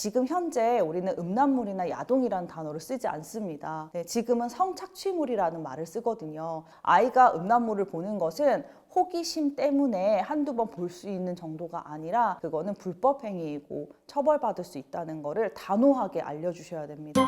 지금 현재 우리는 음란물이나 야동이라는 단어를 쓰지 않습니다. 네, 지금은 성착취물이라는 말을 쓰거든요. 아이가 음란물을 보는 것은 호기심 때문에 한두 번 볼 수 있는 정도가 아니라 그거는 불법 행위이고 처벌받을 수 있다는 거를 단호하게 알려주셔야 됩니다.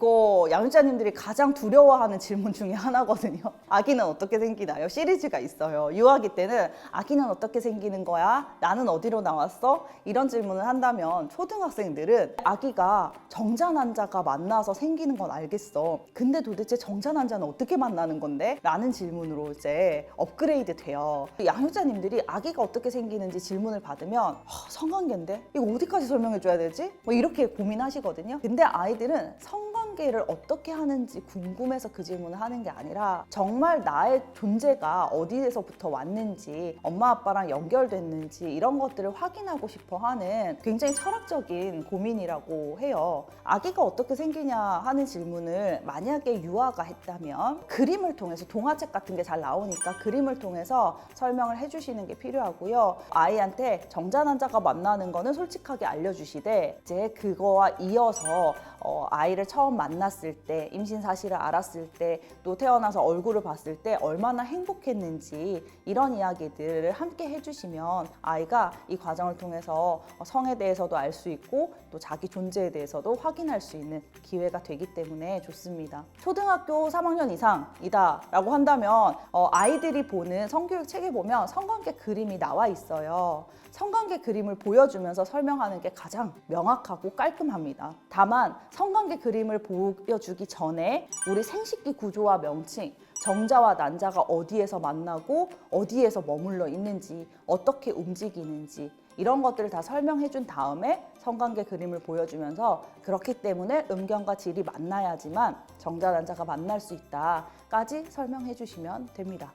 이거 양육자님들이 가장 두려워하는 질문 중에 하나거든요. 아기는 어떻게 생기나요? 시리즈가 있어요. 유아기 때는 아기는 어떻게 생기는 거야? 나는 어디로 나왔어? 이런 질문을 한다면 초등학생들은 아기가 정자난자가 만나서 생기는 건 알겠어. 근데 도대체 정자난자는 어떻게 만나는 건데? 라는 질문으로 이제 업그레이드 돼요. 양육자님들이 아기가 어떻게 생기는지 질문을 받으면 "허, 성관계인데? 이거 어디까지 설명해 줘야 되지? 뭐 이렇게 고민하시거든요. 근데 아이들은 성관 계를 어떻게 하는지 궁금해서 그 질문을 하는 게 아니라 정말 나의 존재가 어디에서부터 왔는지 엄마 아빠랑 연결됐는지 이런 것들을 확인하고 싶어 하는 굉장히 철학적인 고민이라고 해요. 아기가 어떻게 생기냐 하는 질문을 만약에 유아가 했다면 그림을 통해서 동화책 같은 게 잘 나오니까 그림을 통해서 설명을 해주시는 게 필요하고요. 아이한테 정자난자가 만나는 거는 솔직하게 알려주시되 이제 그거와 이어서 어, 아이를 처음 만 났을 때 임신 사실을 알았을 때 또 태어나서 얼굴을 봤을 때 얼마나 행복했는지 이런 이야기들을 함께 해주시면 아이가 이 과정을 통해서 성에 대해서도 알 수 있고 또 자기 존재에 대해서도 확인할 수 있는 기회가 되기 때문에 좋습니다. 초등학교 3학년 이상이다라고 한다면 어, 아이들이 보는 성교육 책에 보면 성관계 그림이 나와 있어요. 성관계 그림을 보여주면서 설명하는 게 가장 명확하고 깔끔합니다. 다만 성관계 그림을 보 여주기 전에 우리 생식기 구조와 명칭, 정자와 난자가 어디에서 만나고 어디에서 머물러 있는지, 어떻게 움직이는지 이런 것들을 다 설명해 준 다음에 성관계 그림을 보여주면서 그렇기 때문에 음경과 질이 만나야지만 정자 난자가 만날 수 있다까지 설명해 주시면 됩니다.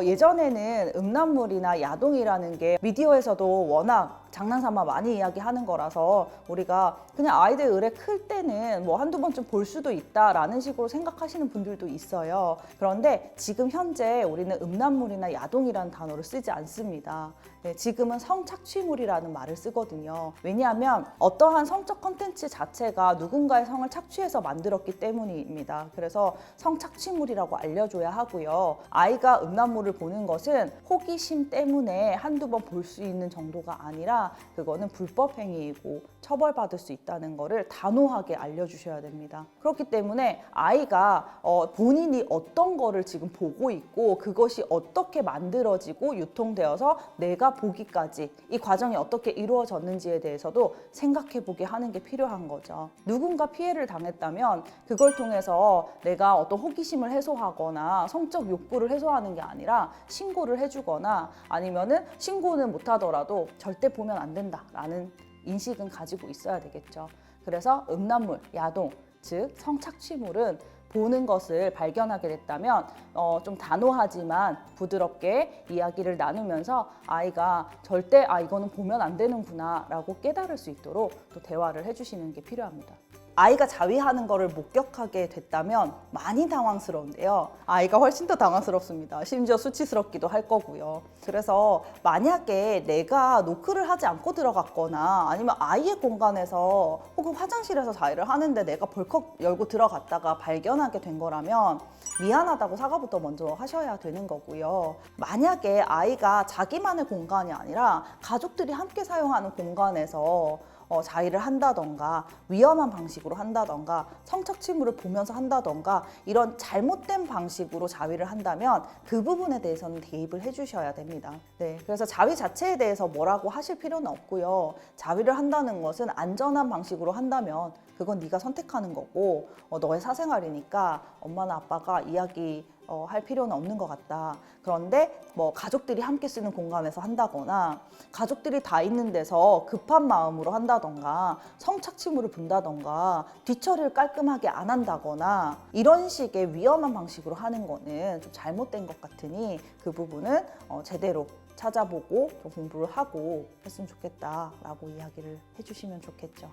예전에는 음란물이나 야동이라는 게 미디어에서도 워낙 장난삼아 많이 이야기하는 거라서 우리가 그냥 아이들 의뢰 클 때는 뭐 한두 번쯤 볼 수도 있다라는 식으로 생각하시는 분들도 있어요. 그런데 지금 현재 우리는 음란물이나 야동이라는 단어를 쓰지 않습니다. 네, 지금은 성착취물이라는 말을 쓰거든요. 왜냐하면 어떠한 성적 컨텐츠 자체가 누군가의 성을 착취해서 만들었기 때문입니다. 그래서 성착취물이라고 알려줘야 하고요. 아이가 음란물을 보는 것은 호기심 때문에 한두 번 볼 수 있는 정도가 아니라 그거는 불법 행위이고 처벌받을 수 있다는 거를 단호하게 알려주셔야 됩니다. 그렇기 때문에 아이가 어, 본인이 어떤 거를 지금 보고 있고 그것이 어떻게 만들어지고 유통되어서 내가 보기까지 이 과정이 어떻게 이루어졌는지에 대해서도 생각해 보게 하는 게 필요한 거죠. 누군가 피해를 당했다면 그걸 통해서 내가 어떤 호기심을 해소하거나 성적 욕구를 해소하는 게 아니라 신고를 해주거나 아니면은 신고는 못하더라도 절대 보면 안 된다라는 인식은 가지고 있어야 되겠죠. 그래서 음란물, 야동, 즉 성착취물은 보는 것을 발견하게 됐다면 어, 좀 단호하지만 부드럽게 이야기를 나누면서 아이가 절대 아 이거는 보면 안 되는구나라고 깨달을 수 있도록 또 대화를 해주시는 게 필요합니다. 아이가 자위하는 거를 목격하게 됐다면 많이 당황스러운데요. 아이가 훨씬 더 당황스럽습니다. 심지어 수치스럽기도 할 거고요. 그래서 만약에 내가 노크를 하지 않고 들어갔거나 아니면 아이의 공간에서 혹은 화장실에서 자위를 하는데 내가 벌컥 열고 들어갔다가 발견하게 된 거라면 미안하다고 사과부터 먼저 하셔야 되는 거고요. 만약에 아이가 자기만의 공간이 아니라 가족들이 함께 사용하는 공간에서 어, 자위를 한다던가 위험한 방식으로 한다던가 성착취물을 보면서 한다던가 이런 잘못된 방식으로 자위를 한다면 그 부분에 대해서는 대입을 해주셔야 됩니다. 네, 그래서 자위 자체에 대해서 뭐라고 하실 필요는 없고요. 자위를 한다는 것은 안전한 방식으로 한다면 그건 네가 선택하는 거고 어, 너의 사생활이니까 엄마나 아빠가 이야기 어, 할 필요는 없는 것 같다. 그런데 뭐 가족들이 함께 쓰는 공간에서 한다거나 가족들이 다 있는 데서 급한 마음으로 한다던가 성착취물을 분다던가 뒤처리를 깔끔하게 안 한다거나 이런 식의 위험한 방식으로 하는 거는 좀 잘못된 것 같으니 그 부분은 어, 제대로 찾아보고 좀 공부를 하고 했으면 좋겠다라고 이야기를 해주시면 좋겠죠.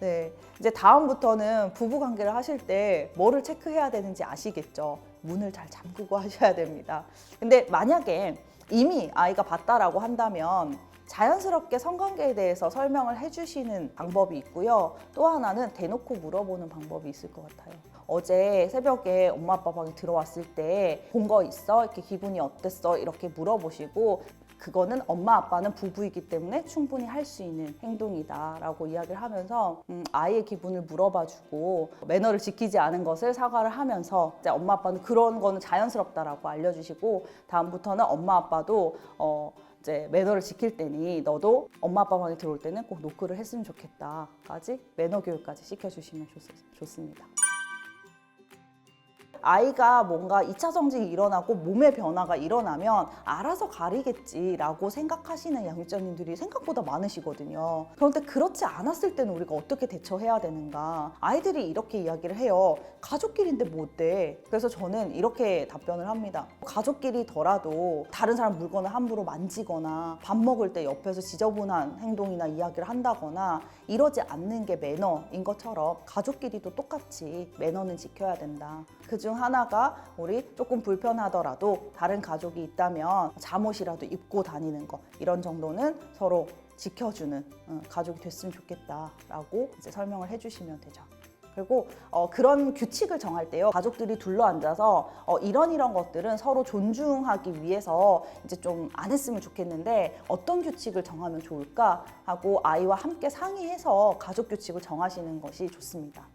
네. 이제 다음부터는 부부 관계를 하실 때 뭐를 체크해야 되는지 아시겠죠? 문을 잘 잠그고 하셔야 됩니다. 근데 만약에 이미 아이가 봤다라고 한다면 자연스럽게 성관계에 대해서 설명을 해주시는 방법이 있고요. 또 하나는 대놓고 물어보는 방법이 있을 것 같아요. 어제 새벽에 엄마 아빠 방에 들어왔을 때 본 거 있어? 이렇게 기분이 어땠어? 이렇게 물어보시고 그거는 엄마 아빠는 부부이기 때문에 충분히 할 수 있는 행동이다라고 이야기를 하면서 음, 아이의 기분을 물어봐주고 매너를 지키지 않은 것을 사과를 하면서 이제 엄마 아빠는 그런 거는 자연스럽다라고 알려주시고 다음부터는 엄마 아빠도 어, 이제 매너를 지킬 때니 너도 엄마 아빠 방에 들어올 때는 꼭 노크를 했으면 좋겠다까지 매너 교육까지 시켜주시면 좋, 좋습니다. 아이가 뭔가 2차 성징이 일어나고 몸의 변화가 일어나면 알아서 가리겠지라고 생각하시는 양육자님들이 생각보다 많으시거든요. 그런데 그렇지 않았을 때는 우리가 어떻게 대처해야 되는가? 아이들이 이렇게 이야기를 해요. 가족끼리인데 뭐 어때? 그래서 저는 이렇게 답변을 합니다. 가족끼리더라도 다른 사람 물건을 함부로 만지거나 밥 먹을 때 옆에서 지저분한 행동이나 이야기를 한다거나 이러지 않는 게 매너인 것처럼 가족끼리도 똑같이 매너는 지켜야 된다. 그 중 하나가 우리 조금 불편하더라도 다른 가족이 있다면 잠옷이라도 입고 다니는 거 이런 정도는 서로 지켜주는 어, 가족이 됐으면 좋겠다라고 이제 설명을 해주시면 되죠. 그리고 어, 그런 규칙을 정할 때요 가족들이 둘러 앉아서 어, 이런 이런 것들은 서로 존중하기 위해서 이제 좀 안 했으면 좋겠는데 어떤 규칙을 정하면 좋을까 하고 아이와 함께 상의해서 가족 규칙을 정하시는 것이 좋습니다.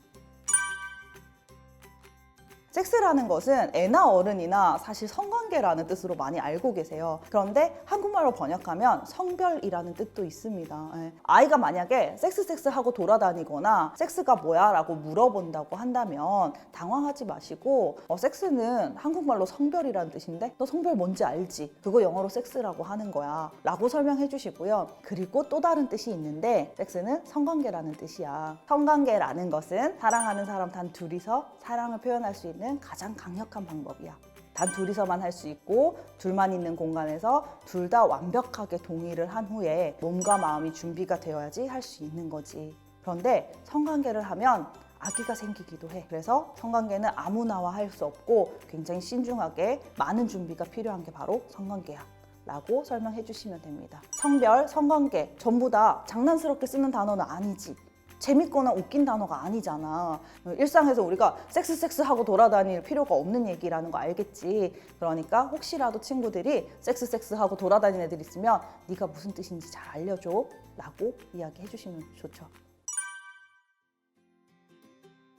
섹스라는 것은 애나 어른이나 사실 성관계라는 뜻으로 많이 알고 계세요. 그런데 한국말로 번역하면 성별이라는 뜻도 있습니다. 예. 아이가 만약에 섹스 섹스 하고 돌아다니거나 섹스가 뭐야 라고 물어본다고 한다면 당황하지 마시고 어, 섹스는 한국말로 성별이라는 뜻인데 너 성별 뭔지 알지? 그거 영어로 섹스라고 하는 거야 라고 설명해 주시고요. 그리고 또 다른 뜻이 있는데 섹스는 성관계라는 뜻이야. 성관계라는 것은 사랑하는 사람 단 둘이서 사랑을 표현할 수 있는 가장 강력한 방법이야. 단 둘이서만 할 수 있고 둘만 있는 공간에서 둘 다 완벽하게 동의를 한 후에 몸과 마음이 준비가 되어야지 할 수 있는 거지. 그런데 성관계를 하면 아기가 생기기도 해. 그래서 성관계는 아무나와 할 수 없고 굉장히 신중하게 많은 준비가 필요한 게 바로 성관계야. 라고 설명해 주시면 됩니다. 성별, 성관계 전부 다 장난스럽게 쓰는 단어는 아니지. 재밌거나 웃긴 단어가 아니잖아. 일상에서 우리가 섹스 섹스 하고 돌아다닐 필요가 없는 얘기라는 거 알겠지. 그러니까 혹시라도 친구들이 섹스 섹스 하고 돌아다니는 애들 있으면 네가 무슨 뜻인지 잘 알려줘. 라고 이야기해 주시면 좋죠.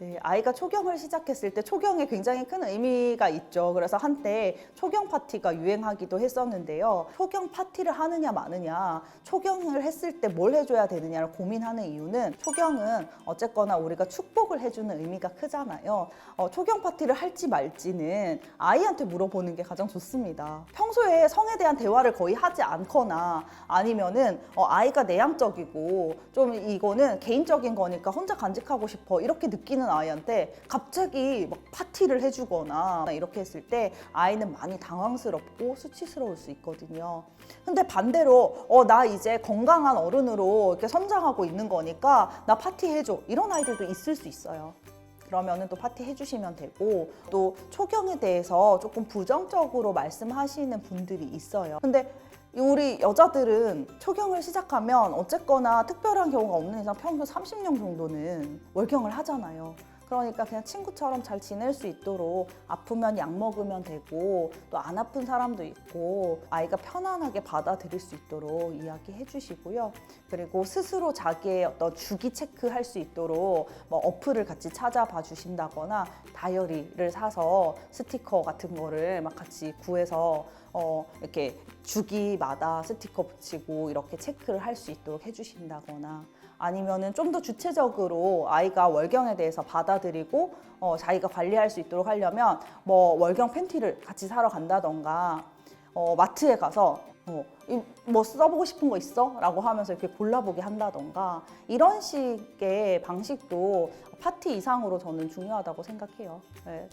네, 아이가 초경을 시작했을 때 초경에 굉장히 큰 의미가 있죠. 그래서 한때 초경 파티가 유행하기도 했었는데요. 초경 파티를 하느냐 마느냐, 초경을 했을 때 뭘 해줘야 되느냐를 고민하는 이유는 초경은 어쨌거나 우리가 축복을 해주는 의미가 크잖아요. 어, 초경 파티를 할지 말지는 아이한테 물어보는 게 가장 좋습니다. 평소에 성에 대한 대화를 거의 하지 않거나 아니면은 어, 아이가 내향적이고 좀 이거는 개인적인 거니까 혼자 간직하고 싶어 이렇게 느끼는 아이한테 갑자기 막 파티를 해주거나 이렇게 했을 때 아이는 많이 당황스럽고 수치스러울 수 있거든요. 근데 반대로 어 나 이제 건강한 어른으로 이렇게 성장하고 있는 거니까 나 파티 해줘 이런 아이들도 있을 수 있어요. 그러면은 또 파티 해주시면 되고 또 초경에 대해서 조금 부정적으로 말씀하시는 분들이 있어요. 근데 우리 여자들은 초경을 시작하면 어쨌거나 특별한 경우가 없는 이상 평균 30년 정도는 월경을 하잖아요. 그러니까 그냥 친구처럼 잘 지낼 수 있도록 아프면 약 먹으면 되고 또 안 아픈 사람도 있고 아이가 편안하게 받아들일 수 있도록 이야기해 주시고요. 그리고 스스로 자기의 어떤 주기 체크할 수 있도록 뭐 어플을 같이 찾아봐 주신다거나 다이어리를 사서 스티커 같은 거를 막 같이 구해서 어, 이렇게 주기마다 스티커 붙이고 이렇게 체크를 할 수 있도록 해주신다거나 아니면은 좀 더 주체적으로 아이가 월경에 대해서 받아들이고 어, 자기가 관리할 수 있도록 하려면 뭐 월경 팬티를 같이 사러 간다던가 어, 마트에 가서 어, 이, 뭐 써보고 싶은 거 있어? 라고 하면서 이렇게 골라보게 한다던가 이런 식의 방식도 파티 이상으로 저는 중요하다고 생각해요. 네.